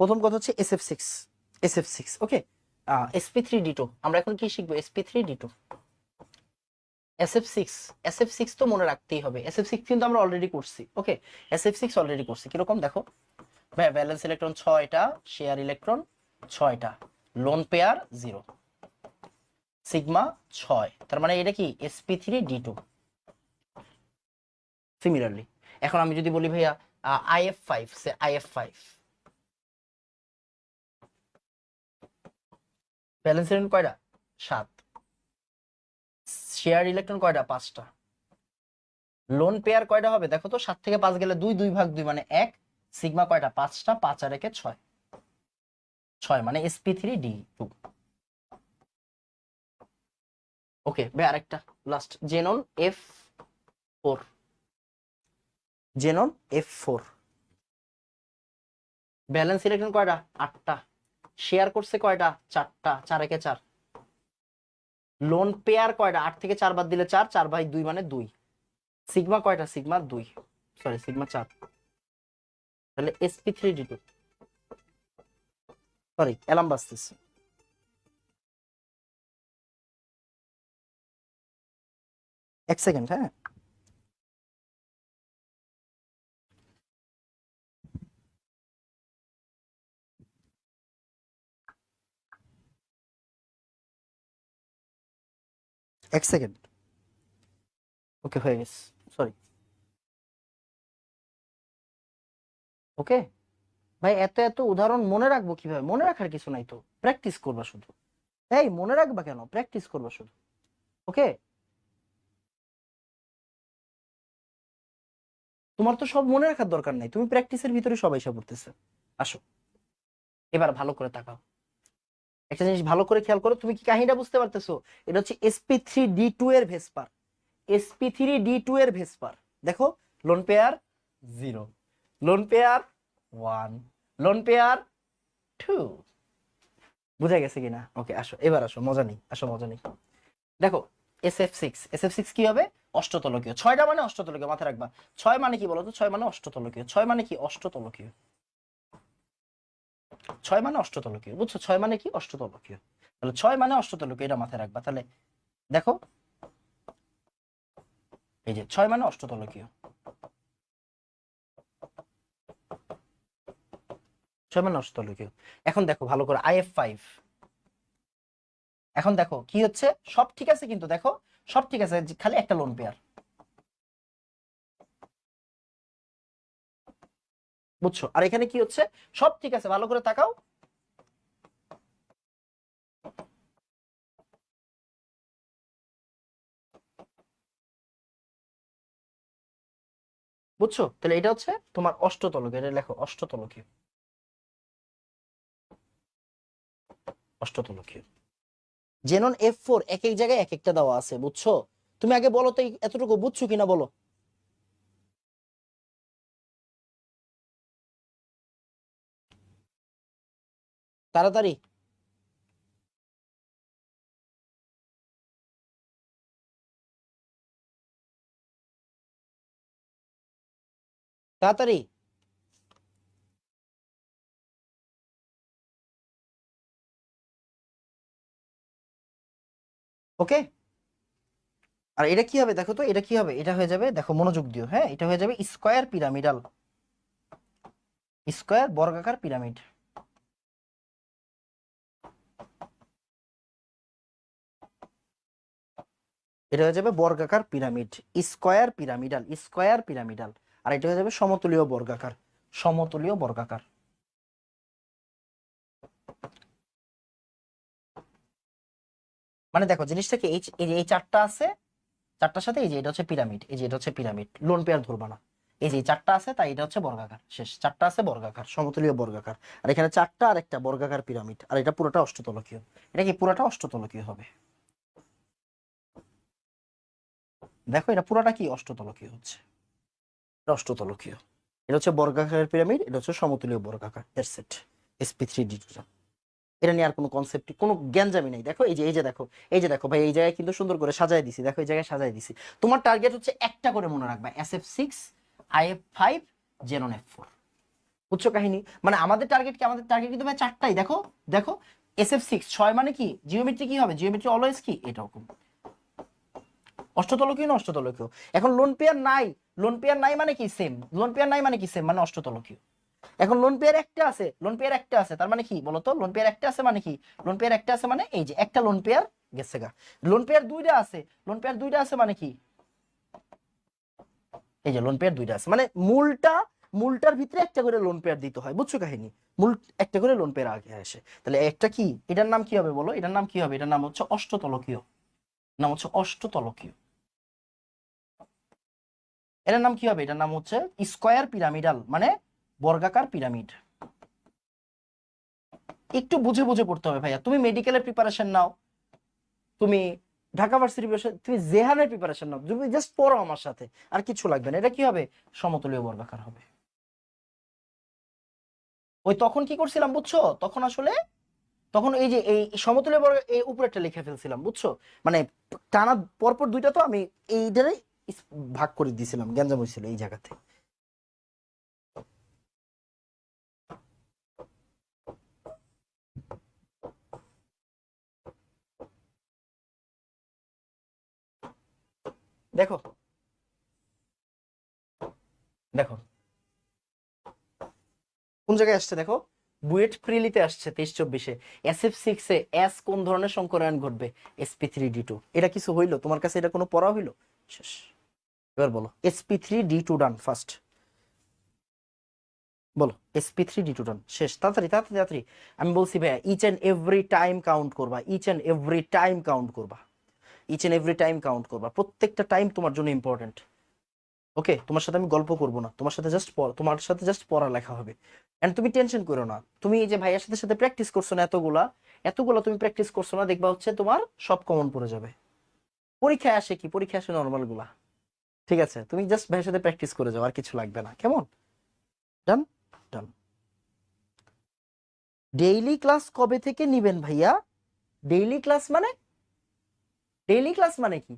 প্রথম কথা হচ্ছে S F six S F six okay SP three D two আমরা এখন কি শিখব? SP three D two S F six S F six তো মনে রাখতেই হবে। এস এফ সিক্স কিন্তু আমরা অলরেডি করছি okay S F six already করছি। কীরকম? দেখো ব্যালেন্স ইলেকট্রন ছয়টা শেয়ার ইলেকট্রন ছয়টা লোন পেয়ার জিরো সিগমা ছয়। তার মানে এটা কি? SP three D two similarly এখন আমি যদি বলি ভাইয়া IF five say IF five valence electron কয়টা? সাত। শেয়ার ইলেকট্রন কয়টা? পাঁচটা। লোন পেয়ার কয়টা হবে? দেখো তো, সাত থেকে পাঁচ গেলে দুই দুই ভাগ দুই মানে এক। সিগমা কয়টা? পাঁচটা, পাঁচ আর একে ছয়। ছয় মানে SP three D two okay ভাই আরেকটা last xenon F four xenon F four valence electron কয়টা? আটটা। শেয়ার করছে কয়টা? চারটা, চার একে চার। লোন পেয়ার কয়টা? আট থেকে চার বাদ দিলে চার চার বাই দুই মানে দুই। সিগমা কয়টা? সিগমা দুই। সরি সিগমা চার। তাহলে SP three D two sorry alarm বাজতেছে। এক সেকেন্ড হ্যাঁ? এক সেকেন্ড। ওকে, হয়ে গেছে। Sorry okay? ভাই, এত এত উদাহরণ মনে রাখব কীভাবে? মনে রাখার কিছু নাই তো। প্র্যাকটিস করবা শুধু। এই, মনে রাখবা কেন? প্র্যাকটিস করবা শুধু। ওকে? তোমার তো সব মনে রাখার দরকার নাই। তুমি প্র্যাকটিসের ভিতরে সবাই এসে পড়তেছে। আসো। এবার ভালো করে তাকাও। একটা জিনিস ভালো করে খেয়াল করো, তুমি কি কাহিনীটা বুঝতে পারতেছো? এটা হচ্ছে এসপি থ্রি ডি টু এর VSEPR SP three D two এর ভেসপার দেখো lone pair zero lone pair one lone pair two বুঝা গেছে কিনা? ওকে আসো, এবার আসো, মজা নেই, আসো, মজা নেই। দেখো S F six S F six কি হবে? অষ্টতলকীয়। ছয়টা মানে অষ্টতলকীয়, মাথায় রাখবা। ছয় মানে কি বলতো? ছয় মানে অষ্টতলকীয়। ছয় মানে কি? অষ্টতলকীয়। ছয় মানে অষ্টতলকীয়, বুঝছ? ছয় মানে কি? অষ্টতলকীয়। তাহলে ছয় মানে অষ্টতলকীয়, এটা মাথায় রাখবা। তাহলে দেখো, এই যে ছয় মানে অষ্টতলকীয়। ছয় মানে অষ্টতলকীয়। এখন দেখো, ভালো করে আইএফ ফাইভ। এখন দেখো, কি হচ্ছে? সব ঠিক আছে কিন্তু দেখো, সব ঠিক আছে খালি একটা লোন পেয়ার বুঝছ? আর এখানে কি হচ্ছে? সব ঠিক আছে, ভালো করে তাকাও। বুঝছ? তাহলে এটা হচ্ছে তোমার অষ্টতলকীয় এটা লেখো অষ্টতলকীয় অষ্টতলকীয় জেনন এফ ফোর এক এক জায়গায় এক একটা দেওয়া আছে, বুঝছ? তুমি আগে বলো তো এতটুকু বুঝছ কিনা বলো? তাড়াতাড়ি। তাড়াতাড়ি। ওকে। আর এটা কি হবে দেখো তো, এটা কি হবে? এটা হয়ে যাবে, দেখো মনোযোগ দিও হ্যাঁ? এটা হয়ে যাবে স্কয়ার পিরামিডাল। স্কয়ার বর্গাকার পিরামিড। এটা হয়ে যাবে বর্গাকার pyramid. Square pyramidal square pyramidal. আর এটা হয়ে যাবে সমতুলীয় বর্গাকার সমতুলীয় বর্গাকার। মানে দেখো, জিনিসটা কি, এই যে, এই চারটা আছে, চারটার সাথে এই যে, এটা হচ্ছে পিরামিড, এই যে, এটা হচ্ছে পিরামিড লোন পেয়ার ধরবা না। এই যে চারটা আছে, তাই এটা হচ্ছে বর্গাকার, শেষ। চারটা আছে, বর্গাকার, সমতুলীয় বর্গাকার। আর এখানে চারটা আর একটা বর্গাকার পিরামিড, আর এটা পুরোটা অষ্টতলকীয়। এটা কি পুরোটা অষ্টতলকীয় হবে? দেখো, এটা পুরোটা কি? অষ্টতলকীয় হচ্ছে। অষ্টতলকীয়। এটা হচ্ছে বর্গাকারের পিরামিড, এটা হচ্ছে সমতুলীয় বর্গাকার। সেট এসপি থ্রি ডি এটা নিয়ে আর কোনো কনসেপ্ট কোনো জ্ঞানজামি নেই। দেখো, এই যে এই যে দেখো, এই যে দেখো, ভাই, এই জায়গায় কিন্তু সুন্দর করে সাজায় দিছি। দেখো, এই জায়গায় সাজায় দিছি। তোমার টার্গেট হচ্ছে একটা করে মনে রাখবা। S F six I F five xenon F four উচ্চ কাহিনী? মানে আমাদের টার্গেট কি? আমাদের টার্গেট কিন্তু ভাই চারটাই। দেখো দেখো এস এফ সিক্স ছয় মানে কি? জিওমেট্রি কি হবে? জিওমেট্রি অলওয়েজ কি? এরকম অষ্টতলকীয় না অষ্টতলকীয় এখন লোন পেয়ার নাই লোন পেয়ার নাই মানে কি সেম লোন পেয়ার নাই মানে কি সেম মানে অষ্টতলকীয় এখন লোন পেয়ার একটা আছে লোন পেয়ার একটা আছে তার মানে কি বলতো লোন পেয়ার একটা আছে মানে কি লোন পেয়ার একটা আছে মানে এই যে একটা লোন পেয়ার গেছে গা লোন পেয়ার দুইটা আছে লোন পেয়ার দুইটা আছে মানে কি এই যে লোন পেয়ার দুইটা আছে মানে মূলটা মূলটার ভিতরে একটা করে লোন পেয়ার দিতে হয় বুঝছ কাহিনী মূল একটা করে লোন পেয়ার আগে আসে তাহলে একটা কি এটার নাম কি হবে বলো এটার নাম কি হবে এটার নাম হচ্ছে অষ্টতলকীয় নাম হচ্ছে অষ্টতলকীয়। এটার নাম কি হবে? এটার নাম হচ্ছে স্কয়ার পিরামিডাল মানে বর্গাকার পিরামিড। একটু বুঝে বুঝে পড়তে হবে ভাইয়া। তুমি মেডিকেলের প্রিপারেশন নাও। তুমি ঢাকা তুমি জেহানের প্রিপারেশন নাও। তুমি জাস্ট পড়ো আমার সাথে। আর কিছু লাগবে না। এটা কি হবে? সমতলীয় বর্গাকার হবে। ওই তখন কি করছিলাম বুঝছ? তখন আসলে তখন এই যে এই সমতলীয় বর্গ এই উপরেরটা লিখে ফেলছিলাম, বুঝছ? মানে টানা পরপর দুইটা তো আমি এইটারে ভাগ করে দিয়েছিলাম গ্যাঞ্জাম হয়েছিল এই জায়গাতে। দেখো। দেখো। কোন জায়গায় আসছে দেখো? বুয়েট প্রিলিতে আসছে তেইশ চব্বিশে। এস এফ সিক্সে এস কোন ধরনের সংকরায়ন ঘটবে? SP three D two. এটা কিছু হইল? তোমার কাছে এটা কোনো পড়া হইল? শেষ। এবার বলো SP three D two done first. বলো SP three D two done. শেষ। তাড়াতাড়ি তাড়াতাড়ি তাড়াতাড়ি। আমি বলছি ভাইয়া each and every time count করবা। Each and every time count করবা। Each and every time count করবা। প্রত্যেকটা টাইম তোমার জন্য ইম্পর্টেন্ট ওকে তোমার সাথে আমি গল্প করব না। তোমার সাথে জাস্ট তোমার সাথে জাস্ট পড়ালেখা হবে। এন্ড তুমি টেনশন করো না। তুমি এই যে ভাইয়ের সাথে সাথে প্র্যাকটিস করছ না এতগুলা এতগুলা তুমি প্র্যাকটিস করছ না, দেখবা হচ্ছে তোমার সব কমন পড়ে যাবে। পরীক্ষায় আসে কি? পরীক্ষায় আসে নর্মালগুলা। ঠিক আছে? তুমি জাস্ট ভাইয়ের সাথে প্র্যাকটিস করে যাও, আর কিছু লাগবে না। কেমন? ডান ডান ডেইলি ক্লাস কবে থেকে নিবেন ভাইয়া? ডেইলি ক্লাস মানে? ডেইলি ক্লাস মানে কি?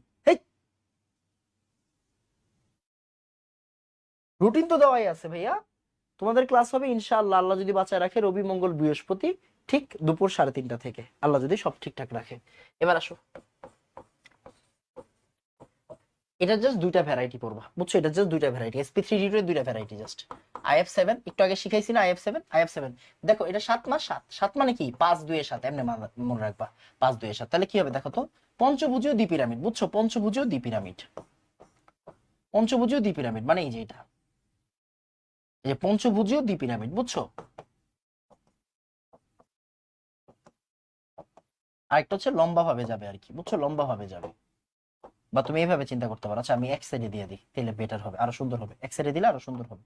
রুটিন তো দেওয়াই আছে, ভাইয়া। তোমাদের ক্লাস হবে, ইনশাআল্লাহ। আল্লাহ যদি বাঁচায় রাখে, রবি মঙ্গল বৃহস্পতি ঠিক দুপুর সাড়ে তিনটা থেকে। আল্লাহ যদি সব ঠিকঠাক রাখে। এবার আসো। এটা জাস্ট দুইটা ভ্যারাইটি পড়বা। বুঝছ? এটা জাস্ট দুইটা ভ্যারাইটি এসপি থ্রি ডি দুইটা ভ্যারাইটি জাস্ট আইএফ সেভেন একটু আগে শিখাইছি না আইএফ সেভেন আইএফ সেভেন দেখো, এটা সাত মাস সাত। সাত মানে কি? পাঁচ দুয়ে সাত। এমনি মনে রাখবা। পাঁচ দুয়ে সাত। তাহলে কি হবে দেখো তো? পঞ্চভুজীয় দ্বি পিরামিড। বুঝছ? পঞ্চভুজীয় দ্বি পিরামিড। পঞ্চভুজীয় দ্বি পিরামিড। মানে এই যে এটা। এই যে পঞ্চভুজীয় দ্বি পিরামিড, বুঝছ? আরেকটা হচ্ছে লম্বা ভাবে যাবে আর কি, বুঝছ? লম্বা ভাবে যাবে। বা তুমি এইভাবে চিন্তা করতে পারো। আচ্ছা আমি এক সাইডে দিয়ে দিই, তাহলে বেটার হবে, আরও সুন্দর হবে। এক সাইডে দিলে আরও সুন্দর হবে।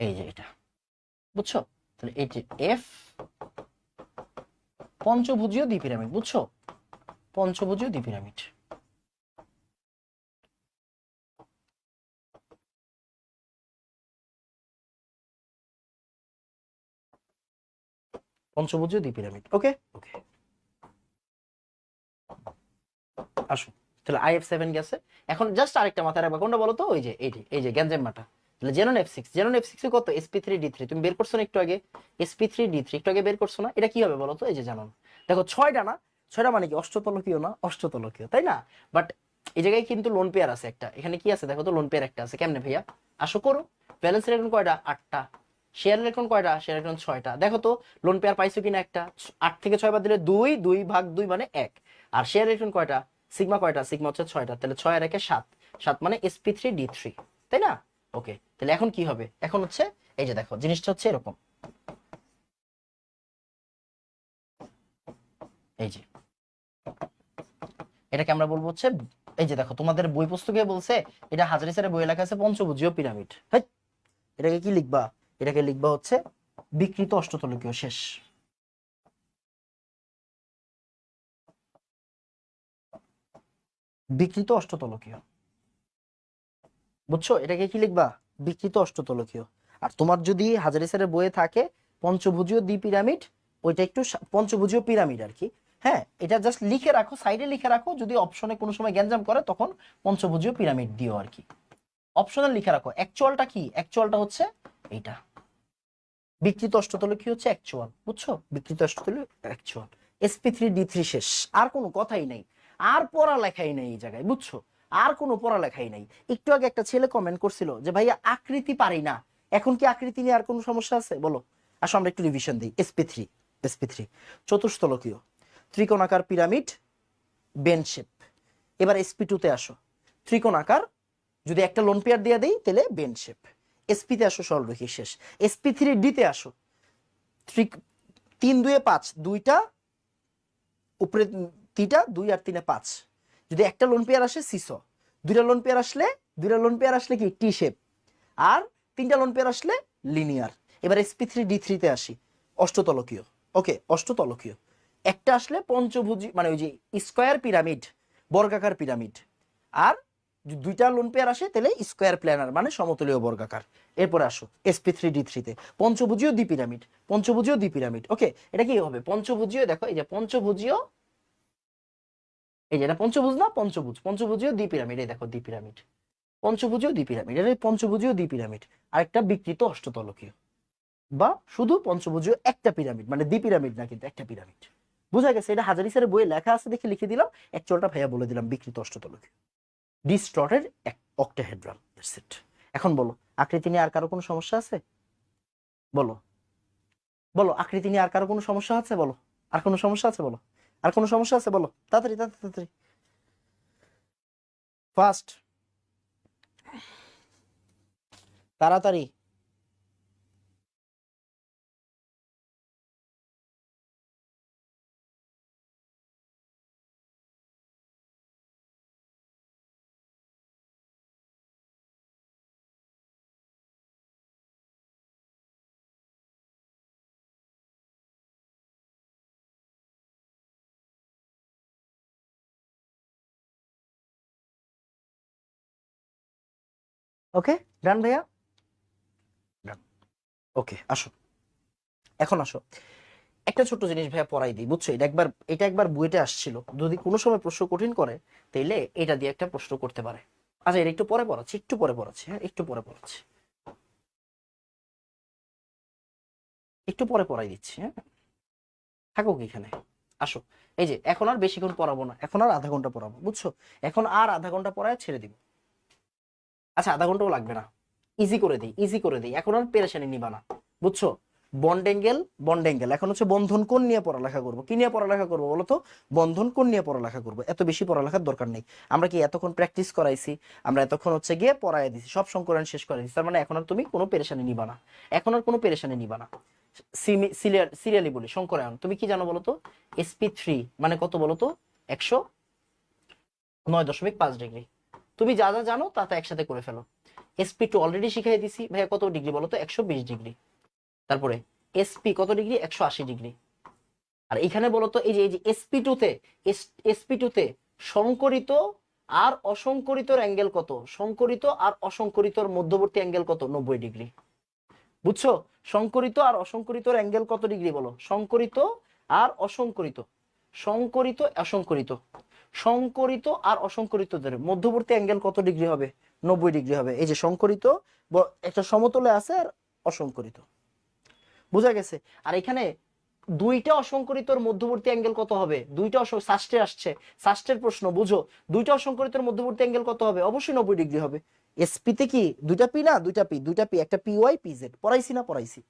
এই যে এটা, বুঝছ? তাহলে এই যে এফ পঞ্চভুজীয় দ্বি পিরামিড, বুঝছ? পঞ্চভুজীয় দ্বি পিরামিড পঞ্চভুজীয় দ্বি পিরামিড ওকে? ওকে। আসো তাহলে আইএফ সেভেন গেছে। এখন জাস্ট আরেকটা মাথায় রাখবা কোনটা বলো তো ওই যে এই এই যে গ্যাঞ্জেম মাটা। তাহলে xenon F six xenon F six কত? এসপি থ্রি ডি থ্রি তুমি বের করছ না একটু আগে? এসপি থ্রি ডি থ্রি একটু আগে বের করছ না? এটা কি হবে বলো তো এই যে জানো দেখো ছয়টা না? ছয়টা মানে কি? অষ্টতলকীয় না? অষ্টতলকীয় তাই না? বাট এই জায়গায় কিন্তু লোন পেয়ার আছে একটা। এখানে কি আছে? দেখো তো লোন পেয়ার একটা আছে। কেমনে ভাইয়া? আসো করো। ব্যালেন্স রেটন কয়টা? আটটা। শেয়ার রেটন কয়টা? শেয়ার রেটন ছয়টা। দেখো তো লোন পেয়ার পাইছো কিনা একটা? আট থেকে ছয় বাদ দিলে দুই দুই ভাগ দুই মানে এক। আর শেয়ার রেটন কয়টা? সিগমা কয়টা? সিগমা হচ্ছে ছয়টা। তাহলে ছয় আর একে সাত। সাত মানে এসপি থ্রি ডি থ্রি তাই না? ওকে তাহলে এখন কি হবে? এখন হচ্ছে, এই যে দেখো, জিনিসটা হচ্ছে এরকম। এই যে। এটাকে আমরা বলব হচ্ছে, এই যে দেখো, তোমাদের বই পুস্তকে বলছে, এটা হাজারি স্যারের বই লেখা আছে পঞ্চভুজীয় পিরামিড। এটাকে কি লিখবা? এটাকে লিখবা হচ্ছে বিকৃত অষ্টতলকীয় শেষ। বিকৃত অষ্টতলকীয়। বুঝছ? এটাকে কি লিখবা? বিকৃত অষ্টতলকীয়। আর তোমার যদি হাজারি স্যারের বইয়ে থাকে পঞ্চভুজীয় দ্বি পিরামিড ওইটা একটু পঞ্চভুজীয় পিরামিড আর কি। হ্যাঁ এটা জাস্ট লিখে রাখো সাইডে লিখে রাখো, যদি অপশনে কোনো সময় গ্যাঞ্জাম করে, তখন পঞ্চভুজীয় পিরামিড দিও আর কি। অপশনাল লিখে রাখো। অ্যাকচুয়ালটা কি? অ্যাকচুয়ালটা হচ্ছে এইটা। বিকৃত অষ্টতল কি হচ্ছে? অ্যাকচুয়াল বুঝছ? বিকৃত অষ্টতল actual SP three D three শেষ। আর কোনো কথাই নাই। আর পড়ালেখাই নেই এই জায়গায়, বুঝছ? আর কোনো পড়ালেখাই নাই। একটু আগে একটা ছেলে কমেন্ট করছিল যে, ভাইয়া, আকৃতি পারি না। এখন কি আকৃতি নিয়ে আর কোনো সমস্যা আছে? বলো। আসো, আমরা একটু রিভিশন দিই। এসপি থ্রি এসপি থ্রি চতুস্থলকীয় ত্রিকোণাকার পিরামিড বেন শেপ এবার এসপি টুতে আসো। ত্রিকোণাকার, যদি একটা লোন পেয়ার দিয়ে দেই, তাহলে বেন শেপ এসপিতে আসো সরলরেখি শেষ। এসপি থ্রি ডিতে আসো। ত্রিক তিন, দুয়ে পাঁচ, দুইটা, উপরে তিনটা, দুই আর তিনে পাঁচ। যদি একটা লোন পেয়ার আসে সিস দুইটা লোন পেয়ার আসলে, দুইটা লোন পেয়ার আসলে কি? টি শেপ আর তিনটা লোন পেয়ার আসলে লিনিয়ার এবার এসপি থ্রি ডি থ্রিতে আসি। অষ্টতলকীয়। ওকে অষ্টতলকীয়। একটা আসলে পঞ্চভুজি মানে ওই যে স্কোয়ার পিরামিড বর্গাকার পিরামিড আর দুইটা লোন পেয়ার আসে, তাহলে স্কোয়ার প্ল্যানার মানে সমতলীয় বর্গাকার। এরপরে আসো এসপি থ্রি ডি থ্রিতে পঞ্চভুজীয় দ্বি পিরামিড পঞ্চভুজীয় দ্বি পিরামিড ওকে এটা কি হবে? পঞ্চভুজীয়, দেখো, এই যে পঞ্চভুজীয়, এই যে এটা পঞ্চভুজ না, পঞ্চভুজ। পঞ্চভুজীয় দ্বি পিরামিড এই দেখো দ্বি পিরামিড পঞ্চভুজীয় দ্বি পিরামিড এটা পঞ্চভুজীয় দ্বি পিরামিড আরেকটা বিকৃত অষ্টতলকীয়। বা শুধু পঞ্চভুজীয় একটা পিরামিড মানে দ্বি পিরামিড না কিন্তু একটা পিরামিড। বোঝা গেছে? এটা হাজারি স্যারের বইয়ে লেখা আছে দেখে লিখে দিলাম। অ্যাকচুয়ালটা ভাইয়া বলে দিলাম, বিকৃত অষ্টতলকীয়। ডিস্ট্রটেড অক্টাহেড্রাল সেট এখন বলো, আকৃতি নিয়ে আর কারও কোনো সমস্যা আছে? বলো। বলো, আকৃতি নিয়ে আর কারও কোনো সমস্যা আছে? বলো। আর কোনো সমস্যা আছে? বলো। আর কোনো সমস্যা আছে? বলো। তাড়াতাড়ি তাড়াতাড়ি তাড়াতাড়ি। ফাস্ট তাড়াতাড়ি। ওকে ডান ভাইয়া? ডান ওকে আসো। এখন আসো। একটা ছোট্ট জিনিস ভাইয়া পড়াই দিই বুঝছ? এটা একবার এটা একবার বুয়েটে আসছিল। যদি কোনো সময় প্রশ্ন কঠিন করে তাইলে এটা দিয়ে একটা প্রশ্ন করতে পারে। আচ্ছা এটা একটু পরে পড়াচ্ছি একটু পরে পড়াচ্ছি হ্যাঁ একটু পরে পড়াচ্ছি। একটু পরে পড়াই দিচ্ছি হ্যাঁ? থাকুক এখানে। আসো। এই যে এখন আর বেশিক্ষণ পড়াবো না এখন আর আধা ঘণ্টা পড়াবো বুঝছ? এখন আর আধা ঘণ্টা পড়ায় ছেড়ে দিব। আচ্ছা আধা ঘন্টাও লাগবে না। ইজি করে দিই ইজি করে দিই। এখন আর পেরেশানি নিবা না, বুঝছ? বন্ড অ্যাঙ্গেল বন্ড অ্যাঙ্গেল এখন হচ্ছে বন্ধন কোন নিয়ে পড়ালেখা করব? কি নিয়ে পড়ালেখা করব বলো তো? বন্ধন কোন নিয়ে পড়ালেখা করব? এত বেশি পড়ালেখার দরকার নেই। আমরা কি এতক্ষণ প্র্যাকটিস করাইছি? আমরা এতক্ষণ হচ্ছে গিয়ে পড়াই দিছি, সব সংকলন শেষ করে দিছি। তার মানে এখন আর তুমি কোনো পেরেশানি নিবা না। এখন আর কোনো পেরেশানি নিবা না। সিরিয়ালি বলি সংকরায়ন তুমি কি জানো বলো তো? এসপি থ্রি মানে কত বলো তো? একশো নয় দশমিক পাঁচ ডিগ্রি। তুমি যা যা জানো তা তা একসাথে করে ফেলো। এসপি টু অলরেডি শিখাই দিছি। ভাইয়া কত ডিগ্রি বলো তো? একশো বিশ ডিগ্রি তারপরে এসপি কত ডিগ্রি একশো আশি ডিগ্রি আর এখানে বলো তো, এই যে এই যে এসপি টুতে এসপি টুতে সংকরিত আর অসংকরিতর অ্যাঙ্গেল কত? সংকরিত আর অসংকরিতর মধ্যবর্তী অ্যাঙ্গেল কত? নব্বই ডিগ্রি বুঝছ? সংকরিত আর অসংকরিতর অ্যাঙ্গেল কত ডিগ্রি বলো? সংকরিত আর অসংকরিত। সংকরিত, অসংকরিত। সংকরিত আর অসংকরিতদের। মধ্যবর্তী অ্যাঙ্গেল কত ডিগ্রি হবে? নব্বই ডিগ্রি হবে। এই যে সংকরিত একটা সমতলে আছে আর অসংকরিত। বোঝা গেছে? আর এখানে দুইটা অসংকরিতর মধ্যবর্তী অ্যাঙ্গেল কত হবে? দুইটা ষাষ্টে আসছে। ষাষ্টের প্রশ্ন, বুঝো? দুইটা অসংকরিতর মধ্যবর্তী অ্যাঙ্গেল কত হবে? অবশ্যই নব্বই ডিগ্রি হবে। এসপি তে কি দুইটা পি না? দুইটা পি দুইটা পি একটা পি ওয়াই পি জেড পড়াইছি না, পড়াইছি।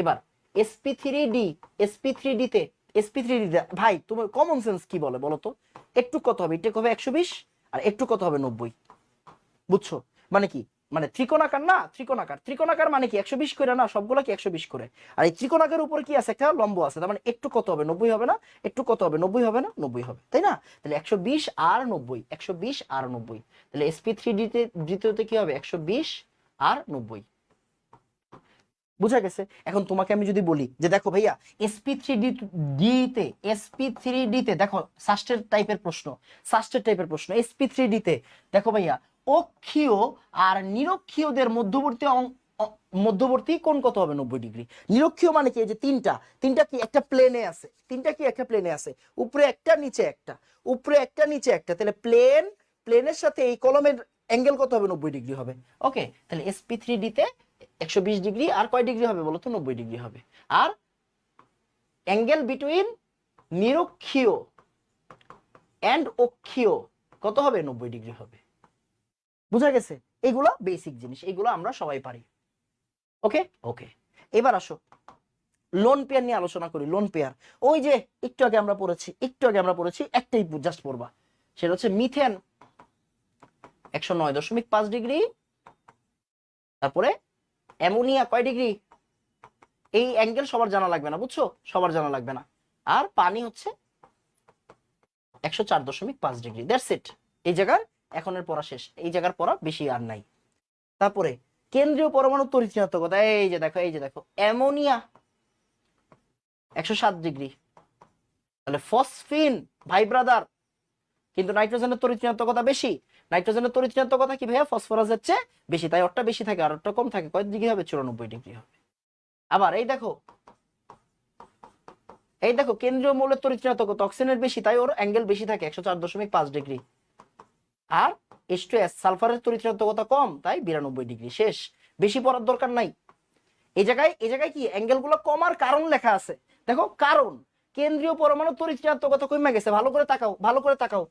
এবার SP three D SP three D তে এসপি থ্রি ভাই তোমার কমন সেন্স কি বলে বলো তো? একটু কত হবে? একটু হবে একশো বিশ আর একটু কত হবে নব্বই? বুঝছ? মানে কি? মানে ত্রিকোণাকার না? ত্রিকোণাকার। ত্রিকোণাকার মানে কি? একশো বিশ করে না সবগুলো কি একশো বিশ করে? আর এই ত্রিকোণাকার উপর কি আছে? একটা লম্ব আছে। তার মানে একটু কত হবে? নব্বই হবে না? একটু কত হবে? নব্বই হবে না? নব্বই হবে। তাই না? তাহলে একশো বিশ আর নব্বই। একশো বিশ আর নব্বই। তাহলে এসপি থ্রি ডিতে দ্বিতীয়তে কি হবে? একশো বিশ আর নব্বই। বুঝা গেছে? এখন তোমাকে আমি যদি বলি যে দেখো ভাইয়া এসপি থ্রি ডি ডিতে এসপি থ্রি ডিতে দেখো সাস্টের টাইপের প্রশ্ন সাস্টের টাইপের প্রশ্ন এসপি থ্রি ডিতে দেখো ভাইয়া, অক্ষীয় আর নিরক্ষীয়দের মধ্যবর্তী মধ্যবর্তী কোণ কত হবে? নব্বই ডিগ্রি। নিরক্ষীয় মানে কি? যে তিনটা তিনটা কি একটা প্লেনে আছে? তিনটা কি একটা প্লেনে আছে? উপরে একটা, নিচে একটা। উপরে একটা, নিচে একটা। তাহলে প্লেন প্লেনের সাথে এই কলমের অ্যাঙ্গেল কত হবে? নব্বই ডিগ্রি হবে। ওকে তাহলে এসপি থ্রি ডিতে একশো বিশ ডিগ্রি আর কয় ডিগ্রি হবে বলো তো? নব্বই ডিগ্রি হবে। আর অ্যাঙ্গেল বিটুইন নিরক্ষীয় অ্যান্ড অক্ষীয়, কত হবে? নব্বই ডিগ্রি হবে। বুঝা গেছে? এগুলো বেসিক জিনিস, এগুলো আমরা সবাই পারি। ওকে ওকে এবার আসো। লোন পেয়ার নিয়ে আলোচনা করি লোন পেয়ার ওই যে একটু আগে আমরা পড়েছি, একটু আগে আমরা পড়েছি, একটাই জাস্ট পড়বা। সেটা হচ্ছে মিথেন একশো নয় দশমিক পাঁচ ডিগ্রি, তারপরে অ্যামোনিয়া কয় ডিগ্রি এই অ্যাঙ্গেল সবার জানা লাগবে না, বুঝছ? সবার জানা লাগবে না। আর পানি হচ্ছে একশো চার দশমিক পাঁচ ডিগ্রি দ্যাটস ইট এই জায়গার এখনের পড়া শেষ। এই জায়গার পড়া বেশি আর নাই। তারপরে কেন্দ্রীয় পরমাণু তরিচাত্মকতা এই যে দেখো, এই যে দেখো, অ্যামোনিয়া একশো সাত ডিগ্রি তাহলে ফসফিন, ভাই ব্রাদার কিন্তু নাইট্রোজেনের তরিচাত্মকতা বেশি। নাইট্রোজেনের তরিচাত্মকতা কি ভাইয়া? ফসফরাসের চেয়ে বেশি, তাই ওরটা বেশি থাকে আর ওরটা কম থাকে কয় ডিগ্রি হবে, চুরানব্বই ডিগ্রি হবে। আবার এই দেখো এই দেখো, কেন্দ্রীয় মৌলের তরিচাত্মকতা অক্সিজেনের বেশি, তাই ওর অ্যাঙ্গেল বেশি থাকে, একশো চার দশমিক পাঁচ ডিগ্রি। আর এস টু এস সালফারের তরিচাত্মকতা কম, তাই বিরানব্বই ডিগ্রি, শেষ। বেশি পড়ার দরকার নাই। এই জায়গায় এই জায়গায় কি অ্যাঙ্গেলগুলো কমার কারণ লেখা আছে? দেখো, কারণ, কেন্দ্রীয় পরমাণু তরিচাত্মকতা কমে গেছে, ভালো করে তাকাও, ভালো করে তাকাও।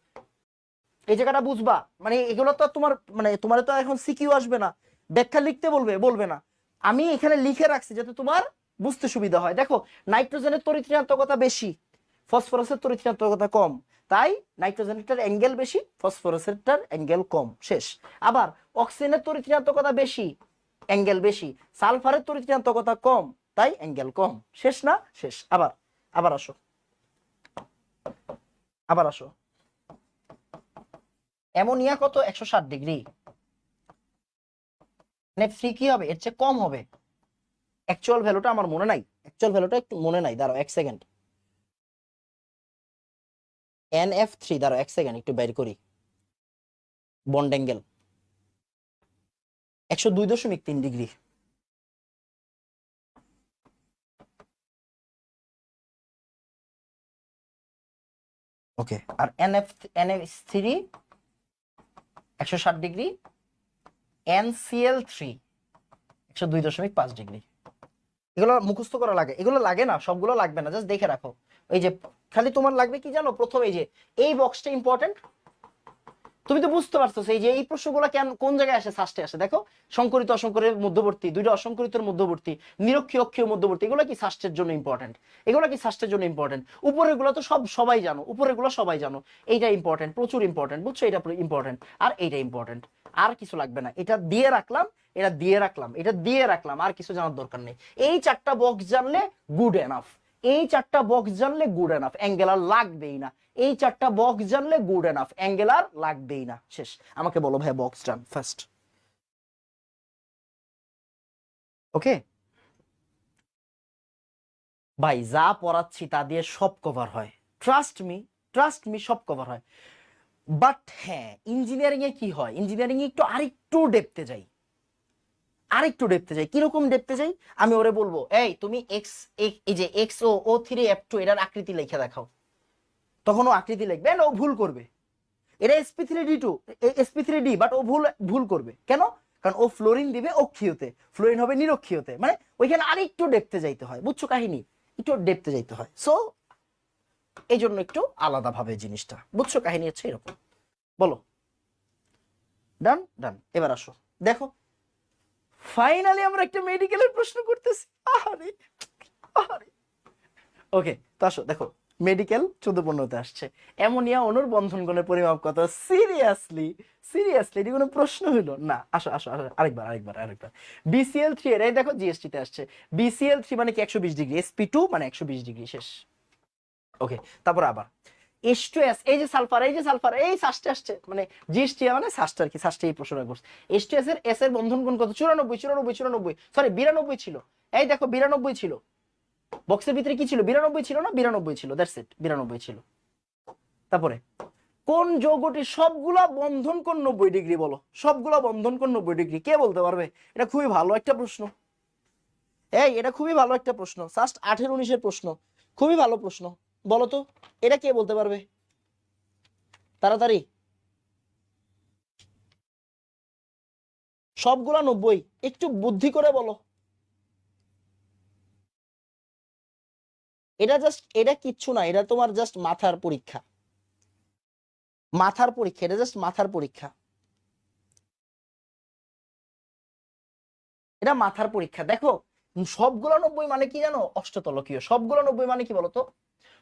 এই জায়গাটা বুঝবা। মানে এগুলো তো তোমার মানে তোমার তো এখন সিকিউ আসবে না। ব্যাখ্যা লিখতে বলবে বলবে না। আমি এখানে লিখে রাখছি যাতে তোমার বুঝতে সুবিধা হয়। দেখো, নাইট্রোজেনের তরিচাত্মকতা বেশি, ফসফরাসের তরিচাত্মকতা কম। তাই নাইট্রোজেনটার অ্যাঙ্গেল বেশি, ফসফরাসেরটার অ্যাঙ্গেল কম। শেষ। আবার অক্সিজেনের তরিচাত্মকতা বেশি, অ্যাঙ্গেল বেশি, সালফারের তরিচাত্মকতা কম, তাই অ্যাঙ্গেল কম। শেষ না? শেষ। আবার আবার আসো। আবার আসো। অ্যামোনিয়া কত? একশো ষাট ডিগ্রি। মানে ফ্রি কি হবে? এর চেয়ে কম হবে। অ্যাকচুয়াল ভ্যালুটা আমার মনে নাই। অ্যাকচুয়াল ভ্যালুটা একটু মনে নাই। দাঁড়াও এক সেকেন্ড এন এফ থ্রি দাঁড়াও এক সেকেন্ড একটু বের করি। বন্ড অ্যাঙ্গেল একশো দুই দশমিক তিন ডিগ্রি। ওকে আর N F N F three একশো ষাট ডিগ্রি, এনসিএল থ্রি, একশো দুই দশমিক পাঁচ ডিগ্রি। এগুলো মুখস্থ করা লাগে। এগুলো লাগে না, সবগুলো লাগবে না, জাস্ট দেখে রাখো। এই যে, খালি তোমার লাগবে কি জানো? প্রথম এই যে, এই বক্সটা ইম্পর্টেন্ট তুমি তো বুঝতে পারছ এই যে এই প্রশ্নগুলো কেন, কোন জায়গায় আসে সাস্টে আসে? দেখো সংকরিত অসংকরের মধ্যবর্তী, দুইটা অসংকরিতের মধ্যবর্তী নিরক্ষীয় অক্ষীয় মধ্যবর্তী, এগুলো কি সাস্টের জন্য ইম্পর্টেন্ট এগুলো কি সাস্টের জন্য ইম্পর্টেন্ট উপরেরগুলো তো সব সবাই জানো উপরেরগুলো সবাই জানো। এইটা ইম্পর্টেন্ট প্রচুর ইম্পর্টেন্ট বুঝছ? এটা ইম্পর্টেন্ট আর এইটা ইম্পর্টেন্ট আর কিছু লাগবে না। এটা দিয়ে রাখলাম, এটা দিয়ে রাখলাম, এটা দিয়ে রাখলাম, আর কিছু জানার দরকার নেই। এই চারটা বক্স জানলে গুড এনাফ এই চারটা বক্স জানলে গুড এনাফ অ্যাঙ্গেলার লাগবেই না। এই চারটা বক্স জানলে গুড এনাফ অ্যাঙ্গেলার লাগবেই না। শেষ। আমাকে বলো ভাই বক্স ডান ফার্স্ট ওকে ভাই, যা পড়াচ্ছি তা দিয়ে সব কভার হয়। ট্রাস্ট মি ট্রাস্ট মি সব কভার হয়। বাট হ্যাঁ ইঞ্জিনিয়ারিং এ কি হয়? ইঞ্জিনিয়ারিং এ একটু আরেকটু ডেপতে যাই। আরেকটু ডেপতে যাই। কীরকম ডেপতে যাই? আমি ওরে বলব, এই, তুমি এক্স এই যে X O O three F two এটার আকৃতি লিখে দেখাও। তখন ও আকৃতি লিখবে ও ভুল করবে। এটা SP three D two SP three D but ও ভুল ভুল করবে। কেন? কারণ ও ফ্লোরিন দিবে অক্ষীয়তে। ফ্লোরিন হবে নিরক্ষীয়তে। মানে ওইখানে আরেকটু ডেপতে যাইতে হয়। বুঝছ কাহিনী? একটু ডেপতে যাইতে হয়। সো এই জন্য একটু আলাদা ভাবে জিনিসটা। বুঝছ কাহিনী হচ্ছে এরকম। বলো। ডান ডান এবার আসো। দেখো। ফাইনালি আমরা একটা মেডিকেলের প্রশ্ন করতেছি। আরে আরে ওকে তো আসো। দেখো। মেডিকেল চোদ্দ পনেরোতে আসছে। অ্যামোনিয়া অনুর বন্ধন গুণের পরিমাপ কত? সিরিয়াসলি সিরিয়াসলি এটি কোনো প্রশ্ন হইল? না, আসো আসো আসো, আরেকবার আরেকবার আরেকবার। বিসিএল থ্রি এর, এই দেখো জিএসটি তে আসছে। বিসিএল থ্রি মানে কি একশো বিশ ডিগ্রি? এসপি টু মানে একশো বিশ ডিগ্রি, শেষ। ওকে তারপর আবার। এস টু এস এই যে সালফার, এই যে সালফার, এই সাস্টে আসছে। মানে জিএসটি মানে সাস্ট আর কি, সাস্টে এই প্রশ্নটা করছে। এস টু এস এর এস এর বন্ধন কত? চুরানব্বই চুরানব্বই চুরানব্বই। সরি বিরানব্বই ছিল। এই দেখো, বিরানব্বই ছিল। বক্সের ভিতরে কি ছিল? বিরানব্বই ছিল না? বিরানব্বই ছিল। দ্যাটস ইট বিরানব্বই ছিল। তারপরে, কোন যৌগটি সবগুলা বন্ধন কোন নব্বই ডিগ্রি বলো? সবগুলা বন্ধন কোন নব্বই ডিগ্রি। কে বলতে পারবে? এটা খুবই ভালো একটা প্রশ্ন। এই, এটা খুবই ভালো একটা প্রশ্ন। জাস্ট আঠেরো উনিশের প্রশ্ন। খুবই ভালো প্রশ্ন। বলো তো, এটা কে বলতে পারবে? তাড়াতাড়ি। সবগুলা নব্বই। একটু বুদ্ধি করে বলো। এটা জাস্ট এটা কিচ্ছু না এটা তোমার জাস্ট মাথার পরীক্ষা। মাথার পরীক্ষা, এটা জাস্ট মাথার পরীক্ষা। এটা মাথার পরীক্ষা। দেখো, সবগুলো নব্বই মানে কি জানো? অষ্টতলকীয়। সবগুলো নব্বই মানে কি বলতো?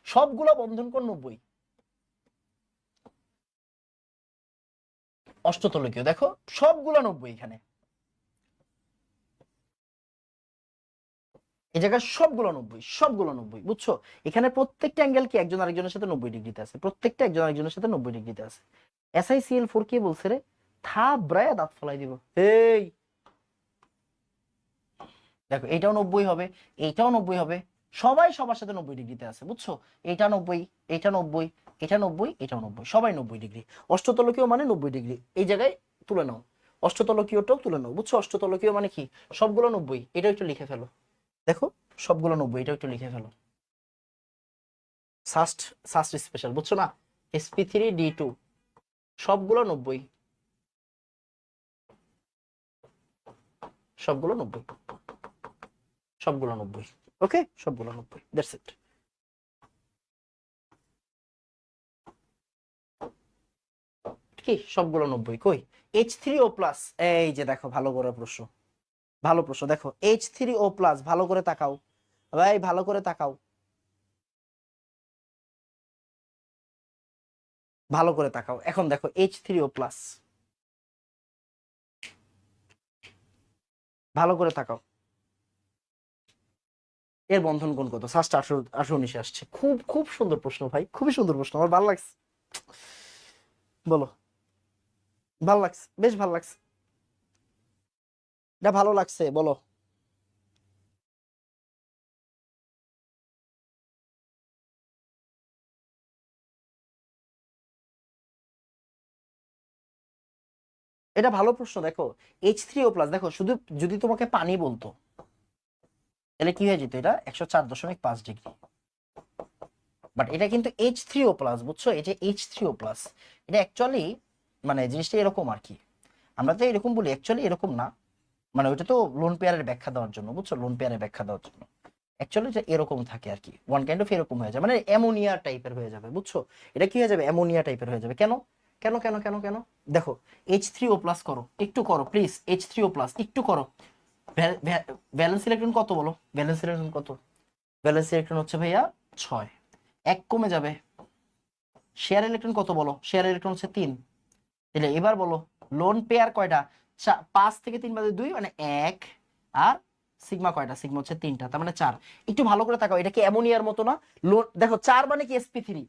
সবগুলো বন্ধন কোণ নব্বই? অষ্টতলকীয়। দেখো, সবগুলো নব্বই এখানে। এই জায়গায় সবগুলো নব্বই সবগুলো নব্বই, বুঝছ? এখানে প্রত্যেকটা অ্যাঙ্গেল কি একজন আরেকজনের সাথে নব্বই ডিগ্রিতে আছে? প্রত্যেকটা একজন আরেকজনের সাথে নব্বই ডিগ্রিতে আছে। এসআইসিএল ফোর কে বলছে রে থা ব্রায়া দাঁত ফলাই দিব। এই দেখো এইটাও নব্বই হবে এইটাও নব্বই হবে। সবাই সবার সাথে নব্বই ডিগ্রিতে আছে, বুঝছ? এইটা নব্বই এইটা নব্বই, এটা নব্বই, এটাও নব্বই, সবাই নব্বই ডিগ্রি অষ্টতলকীয় মানে নব্বই ডিগ্রি এই জায়গায় তুলে নাও। অষ্টতলকীয়টাও তুলে নাও, বুঝছ? অষ্টতলকীয় মানে কি? সবগুলো নব্বই, এটাও একটু লিখে ফেলো। দেখো, সবগুলো নব্বই, এটাও একটু লিখে ফেলো। সাস্ট সাস্ট স্পেশাল বুঝছ না? এসপি থ্রি ডি টু সবগুলো নব্বই। সবগুলো নব্বই। সবগুলো নব্বই ওকে সবগুলো নব্বই দ্যাটস ইট কি? সবগুলো নব্বই, কই? এইচ থ্রি ও প্লাস এই যে দেখো, ভালো করে প্রশ্ন। ভালো প্রশ্ন। দেখো এইচ থ্রি ও প্লাস ভালো করে তাকাও। ভাই, ভালো করে তাকাও। ভালো করে তাকাও। এখন দেখো এইচ থ্রি ও প্লাস ভালো করে তাকাও। এর বন্ধন কোন কত? ফার্স্ট আঠারো আঠারো উনিশে আসছে। খুব খুব সুন্দর প্রশ্ন ভাই, খুবই সুন্দর প্রশ্ন। আমার ভালো লাগছে। বলো। ভালো লাগছে, বেশ ভালো লাগছে। এটা ভালো লাগছে, বলো। এটা ভালো প্রশ্ন, দেখো। এইচ থ্রি ও প্লাস দেখো, শুধু যদি তোমাকে পানি বলতো, তাহলে কি হয়ে যেত এটা? একশো চার দশমিক পাঁচ ডিগ্রি। বাট এটা কিন্তু এইচ থ্রি ও প্লাস বুঝছ? এটা এইচ থ্রি ও প্লাস এটা অ্যাকচুয়ালি মানে জিনিসটা এরকম আর কি। আমরা তো এরকম বলি অ্যাকচুয়ালি এরকম না। মানে ওইটা তো লোন পেয়ারের ব্যাখ্যা দেওয়ার জন্য, বুঝছ? লোন পেয়ারের ব্যাখ্যা দেওয়ার জন্য। অ্যাকচুয়ালি এটা এরকম থাকে আর কি। ওয়ান কাইন্ড অফ এরকম হয়ে যাবে মানে অ্যামোনিয়া টাইপের হয়ে যাবে, বুঝছ? এটা কি হয়ে যাবে? অ্যামোনিয়া টাইপের হয়ে যাবে। কেন? কেন কেন কেন কেন? দেখো এইচ থ্রি ও প্লাস করো। একটু করো please H three O plus একটু করো। ব্যালেন্স ইলেকট্রন কত বলো? ব্যালেন্স ইলেকট্রন কত? ব্যালেন্স ইলেকট্রন হচ্ছে ভাইয়া ছয়। এক কমে যাবে। শেয়ার ইলেকট্রন কত বলো? শেয়ার ইলেকট্রন হচ্ছে তিন। তাহলে এবার বলো লোন পেয়ার কয়টা? পাঁচ থেকে তিন বাদে দুই মানে এক আর সিগমা কয়টা? সিগমা হচ্ছে তিনটা, তার মানে চার। একটু ভালো করে তাকাও, এটা কি অ্যামোনিয়ার মতো না? দেখো, চার মানে কি? এসপি থ্রি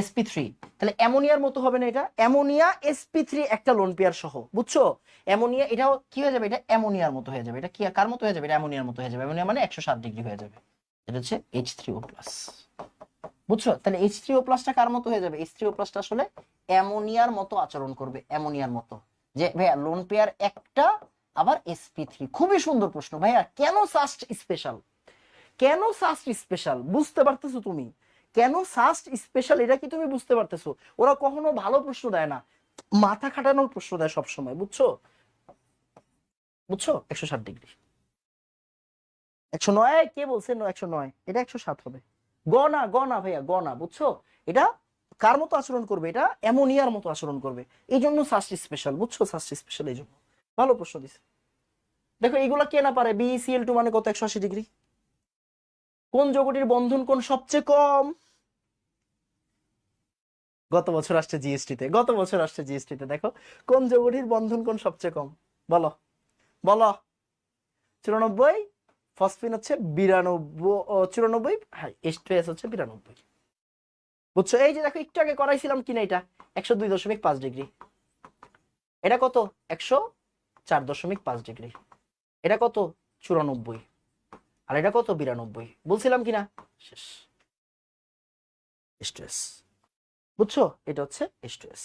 এসপি থ্রি তাহলে অ্যামোনিয়ার মতো হবে না এটা? অ্যামোনিয়া এসপি থ্রি একটা লোন পেয়ার সহ, বুঝছ? অ্যামোনিয়া, এটাও কি হয়ে যাবে? এটা অ্যামোনিয়ার মতো হয়ে যাবে। এটা কি, কার মতো হয়ে যাবে? এটা অ্যামোনিয়ার মতো হয়ে যাবে। অ্যামোনিয়া মানে একশো সাত ডিগ্রি হয়ে যাবে। এটা হচ্ছে এইচ থ্রি ও প্লাস বুঝছ? তাহলে এইচ থ্রি ও প্লাসটা কার মতো হয়ে যাবে? এইচ থ্রি ও প্লাসটা আসলে অ্যামোনিয়ার মতো আচরণ করবে, অ্যামোনিয়ার মতো। যে, ভাইয়া লোন পেয়ার একটা, আবার এসপি থ্রি খুবই সুন্দর প্রশ্ন, ভাইয়া, কেন সাস্ট স্পেশাল কেন সাস্ট স্পেশাল বুঝতে পারতেছো তুমি? কেন সাস্ট স্পেশাল এটা কি তুমি বুঝতে পারতেছো? ওরা কখনো ভালো প্রশ্ন দেয় না। মাথা খাটানোর প্রশ্ন দেয় সবসময়, বুঝছ? বুঝছ? একশো ষাট ডিগ্রি। একশো নয়? কে বলছে? একশো নয়। এটা একশো সাত হবে। গনা গনা ভাইয়া গনা বুঝছ? এটা কার মতো আচরণ করবে এটা? অ্যামোনিয়ার মতো আচরণ করবে। এই জন্য সাস্টি স্পেশাল বুঝছ? সাস্টি স্পেশাল এই জন্য ভালো প্রশ্ন দিছে। দেখো এগুলা কে না পারে? বিসিএল টু মানে কত? একশো আশি ডিগ্রি। কোন যৌগটির বন্ধন কোন সবচেয়ে কম? গত বছর আসছে জিএসটি তে। গত বছর আসছে জিএসটি তে। দেখো, কোন যৌগটির বন্ধন কোন সবচেয়ে কম? বলো। বলো। চুরানব্বই ফসফিন হচ্ছে বিরানব্বই চুরানব্বই হ্যাঁ এস হচ্ছে বিরানব্বই। বুঝছ? এই যে দেখো, একটু আগে করাইছিলাম কিনা এটা? একশো দুই দশমিক পাঁচ ডিগ্রি। এটা কত? একশো চার দশমিক পাঁচ ডিগ্রি। এটা কত? চুরানব্বই। আর এটা কত? বিরানব্বই। বলছিলাম কিনা? শেষ। স্ট্রেস। বুঝছ? এটা হচ্ছে স্ট্রেস।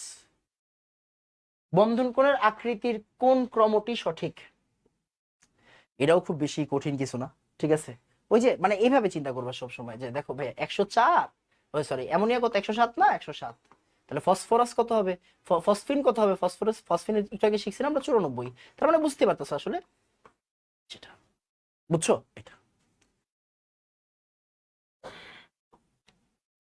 বন্ধন কোণের আকৃতির কোন ক্রমটি সঠিক? এটাও খুব বেশি কঠিন কিছু না, ঠিক আছে? ওই যে মানে এইভাবে চিন্তা করবা সব সময় যে, দেখো ভাই একশো চার সরি অ্যামোনিয়া কত? একশো সাত না? একশো সাত। তাহলে ফসফরাস কত হবে? ফসফিন কত হবে? ফসফরাস ফসফিন আগে শিখছি আমরা চুরানব্বই। তার মানে বুঝতে পারতেছো আসলে? সেটা। বুঝছ? এটা।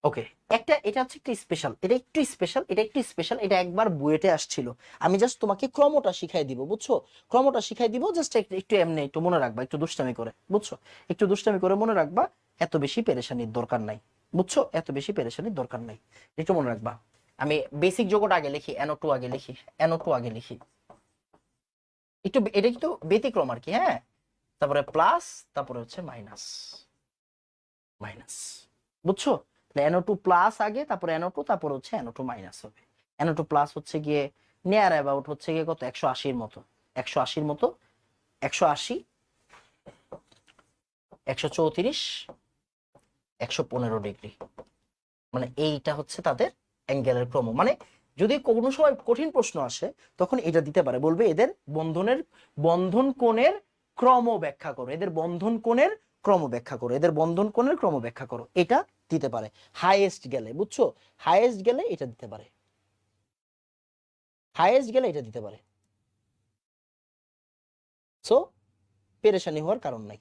ওকে একটা, এটা হচ্ছে একটু স্পেশাল এটা একটু স্পেশাল এটা একটু স্পেশাল এটা একবার বুয়েটে আসছিল। আমি জাস্ট তোমাকে ক্রমটা শিখাই দিব, বুঝছ? ক্রমটা শিখাই দিব জাস্ট একটু এমনি, একটু মনে রাখবা, একটু দুষ্টামি করে, বুঝছ? একটু দুষ্টামি করে মনে রাখবা, এত বেশি পেরেশানির দরকার নাই। বুঝছ? এত বেশি পেরেশানির দরকার নাই। একটু মনে রাখবা। আমি বেসিক যোগটা আগে লিখি এনও টু আগে লিখি এনও টু আগে লিখি। একটু এটা কিন্তু ব্যতিক্রম আর কি হ্যাঁ? তারপরে প্লাস তারপরে হচ্ছে মাইনাস মাইনাস বুঝছ? এনও টু প্লাস আগে, তারপরে এনও টু তারপর হচ্ছে এনও টু মাইনাস হবে। এনও টু প্লাস হচ্ছে গিয়ে নিয়ার অ্যাবাউট হচ্ছে গিয়ে কত? একশো আশির মতো। একশো আশির মতো, একশো আশি, একশো চৌত্রিশ একশো পনেরো ডিগ্রি। মানে এইটা হচ্ছে তাদের অ্যাঙ্গেলের ক্রম। মানে যদি কোনো সময় কঠিন প্রশ্ন আসে, তখন এটা দিতে পারে। বলবে এদের বন্ধনের, বন্ধন কোণের ক্রম ব্যাখ্যা করো। এদের বন্ধন কোণের ক্রম ব্যাখ্যা করো। এদের বন্ধন কোণের ক্রম ব্যাখ্যা করো। এটা দিতে পারে। হাইয়েস্ট গেলে, বুঝছ? হাইয়েস্ট গেলে এটা দিতে পারে। হাইয়েস্ট গেলে এটা দিতে পারে। সো পেরেশানি হওয়ার কারণ নাই।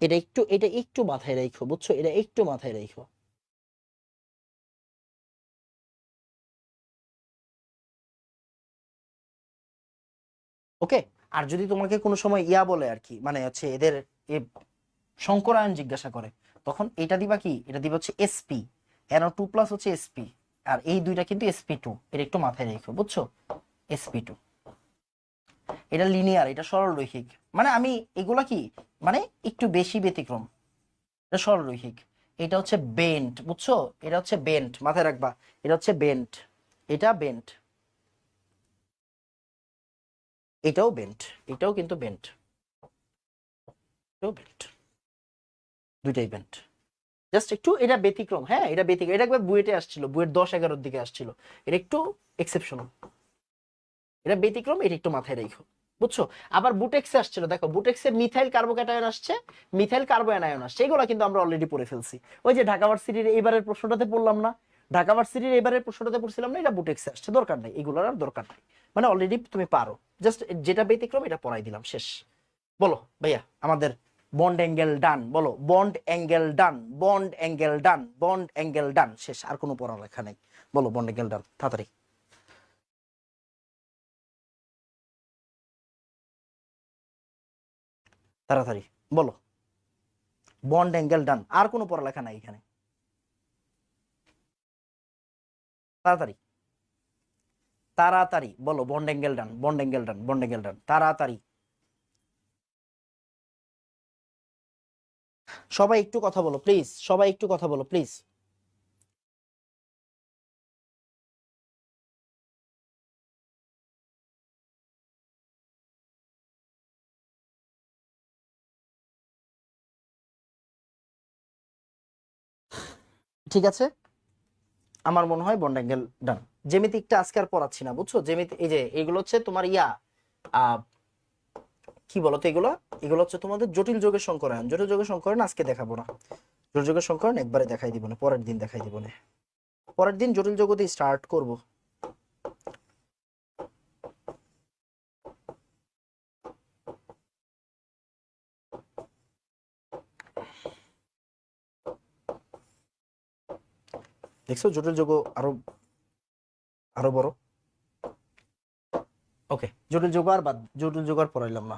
এটা একটু এটা একটু মাথায় রাখো, বুঝছ? এটা একটু মাথায় রাখো। ওকে? আর যদি তোমাকে কোনো সময় ইয়া বলে আর কি মানে হচ্ছে এদের এ সংকরায়ন জিজ্ঞাসা করে, তখন এটা দিবা কি? এটা দিবা হচ্ছে এসপি এন টু প্লাস হচ্ছে এসপি আর এই দুইটা কিন্তু এসপি টু এটা একটু মাথায় রেখো, বুঝছ? এসপি টু এটা লিনিয়ার এটা সরল রৈখিক মানে আমি, এগুলা কি? মানে একটু বেশি ব্যতিক্রম। এটা সরল রৈখিক এটা হচ্ছে বেন্ট বুঝছ? এটা হচ্ছে বেন্ট মাথায় রাখবা। এটা হচ্ছে বেন্ট এটা বেন্ট এটাও বেন্ট এটাও কিন্তু বেন্ট বেন্ট দুইটাই বেন্ট জাস্ট একটু এটা ব্যতিক্রম হ্যাঁ? এটা ব্যতিক্রম। এটা একবার বুয়েটে আসছিল, বুয়েট দশ এগারোর দিকে আসছিল। এটা একটু এক্সেপশনাল এটা ব্যতিক্রম, এটা একটু মাথায় রেখো। বুঝছ? আবার বুটেক্সে আসছিল দেখো, বুটেক্সে মিথাইল কার্বোক্যাটায়ন আসছে, মিথাইল কার্বোঅ্যানায়ন আসছে। এগুলো কিন্তু আমরা অলরেডি পড়ে ফেলছি। ওই যে ঢাকা ভার্সিটির এবারের প্রশ্নটাতে পড়লাম না? ঢাকা ভার্সিটির এবারের প্রশ্নটাতে পড়ছিলাম না? এটা বুটেক্সে আসছে। দরকার নেই। এগুলোর আর দরকার নেই। মানে অলরেডি তুমি পারো। জাস্ট যেটা ব্যতিক্রম, এটা পড়াই দিলাম। শেষ। বলো, ভাইয়া, আমাদের বন্ড অ্যাঙ্গেল ডান বলো bond angle done bond angle done bond angle done শেষ। আর কোনো পড়ালেখা নেই। বলো বন্ড অ্যাঙ্গেল ডান তাড়াতাড়ি। তাড়াতাড়ি, বলো। বন্ড অ্যাঙ্গেল ডান আর কোনো পড়ালেখা নাই এখানে। তাড়াতাড়ি। তাড়াতাড়ি, বলো bond angle done bond angle done bond angle done তাড়াতাড়ি। সবাই একটু কথা বলো প্লিজ সবাই একটু কথা বলো প্লিজ ঠিক আছে? আমার মনে হয় বন্ড অ্যাঙ্গেল ডান জ্যামিতিকটা আজকে আর পড়াচ্ছি না, বুঝছ? জ্যামিতি এই যে, এগুলো হচ্ছে তোমার ইয়া কি বলতো এগুলো? এগুলো হচ্ছে তোমাদের জটিল যোগের সংকরণ। জটিল যোগের সংকরণ আজকে দেখাবো না। জটিল যোগের সংকরণ একবারে দেখাই দিব না, পরের দিন দেখাই দিব না। পরের দিন জটিল দিয়ে স্টার্ট করব। দেখছ? জটিল যোগ আরও আরও বড়। ওকে জটিল যোগ আর বাদ, জটিল যোগ আর পড়াইলাম না।